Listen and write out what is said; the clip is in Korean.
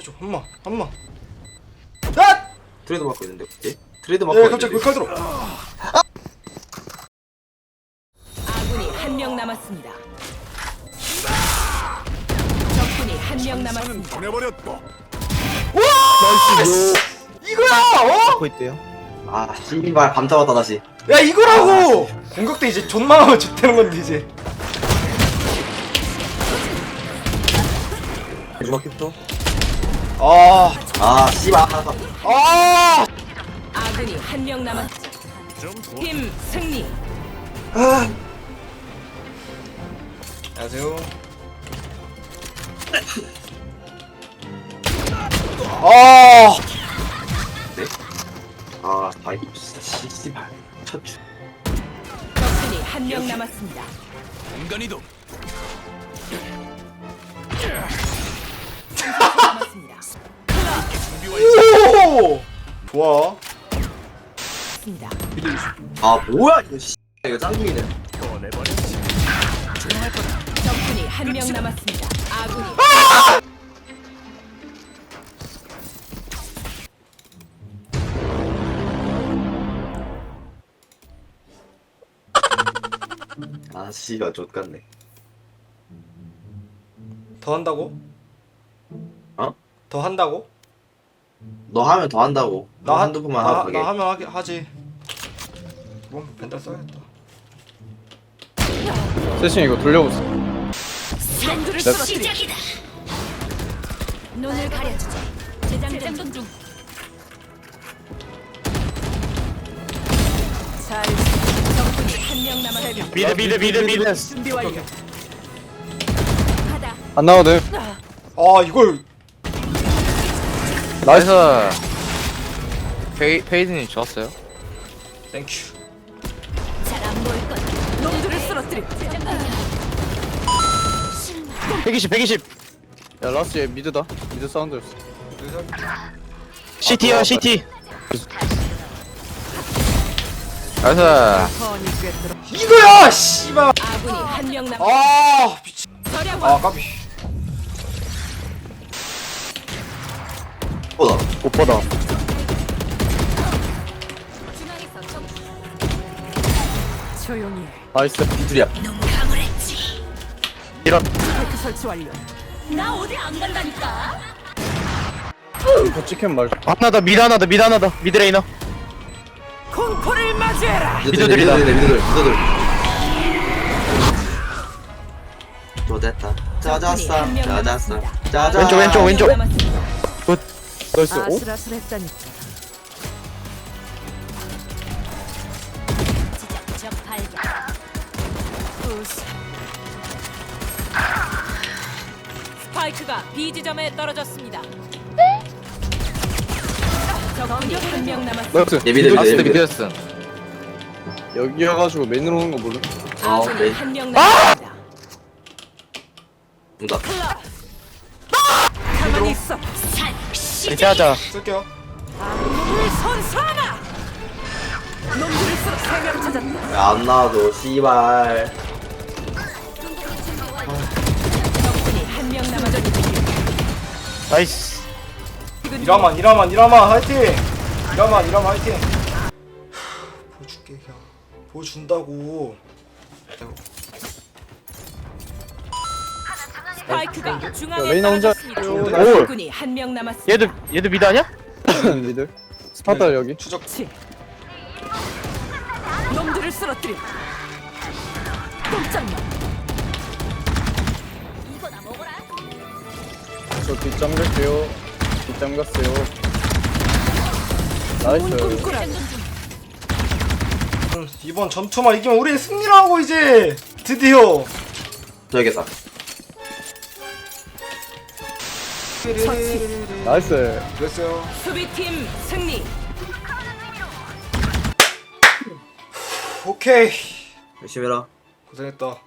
해줘 한마 한마 아! 트레이드 맞고 있는데 어떻게? 트레이드 맞고 야 있는데 갑자기 왜칼 들어 아군이 한 명 남았습니다. 적군이 한 명 남았습니다. 보내버렸다. 이거야 어? 고 있대요. 아 씨발 감 잡았다 다시 야 이거라고 공격 때 이제 존망하면 좋다는 건데 이제 중학교부터. 아 아 씨발 하나 더 아! 아군이 한명 더. 팀 승리. 안녕하세요 아아 아이고 진짜 씨, 씨발 첫 주 적군이 한 명 남았습니다. 공간 이동. 좋아. 아 뭐야 이거 씨 이거 짱중이네 보내버렸지. 적군이 한 명 남았습니다. 아군이 아 씨발 좆같네 더 한다고? 어? 더 한다고? 너 하면 더 한다고 너 한- 한두 번만 나, 하고 나 하면 하기, 하지 뭐 벤달 써야겠다 세신 이거 돌려보세요. 놈들을 쓰러뜨려. 눈을 가려주자. 재장전 중. 잘. 적군이 한명 남았습니다. 미드 미드 미드 미드. 준비 완료. 하다. 안 나와도 돼. 아 이걸 나이스. 페이, 페이드님 좋았어요? 땡큐 잘안 보일 거야. 놈들을 쓰러뜨려. 120 120. 야 라스 얘 미드다. 미드 사운드였어. CT요 CT 나이스 이거야 씨발 아군이 한 명 남. 아 미친 아 까비 오빠다. 적. 조용히 해. 나이스. 둘이야 이런. 스파이크 설치 완료. 나 어디 안 간다니까. 더 찍힌 말. 하나 더 미드 하나 더 미드 하나 더 미드 레이너 공포를 맞이해라. 미드들 미드들이다. 미드들 미드들 미드들 또 됐다 짜자싸 짜자싸. 짜자 왼쪽, 왼쪽, 왼쪽. 나이스. 오? 아슬아슬했다니까. 적 발견. 부스. 스파이크가 B 지점에 떨어졌습니다. 적군이 한명 남았습니다. 나이스. 예, 미드, 라스트 미드. 미드였음 여기여가지고 맨으로 오는 거 몰라. 아, 아군이 네. 한명 남았습니다. 문다 가만 히 있어. 대체하자 쓸게요 놈을 선사하라. 찾았다. 안 나와도 씨발 적군이 한 명 남았습니다. 나이스 이라만 이라만 이라만 화이팅 이라만 이라만 화이팅 보여줄게 그냥 보여준다고 스파이크가 중앙에 레이나 혼자- 떨어졌습니다. 오. 적군이 한 명 남았습니다. 얘도 얘도 미드 아니야? 미드. 스파다 여기. 추적 치. 놈들을 쓰러뜨려. 꼼짝마. 이거나 먹어라. 저 뒷장 갈게요. 뒷장 갔어요. 나이스. 꿈꾸라. 음, 이번 전투만 이기면 우리 승리라고 이제 드디어 저기겠다 나이스. 그랬어요. 수비팀 승리. 오케이. 열심히 해라. 고생했다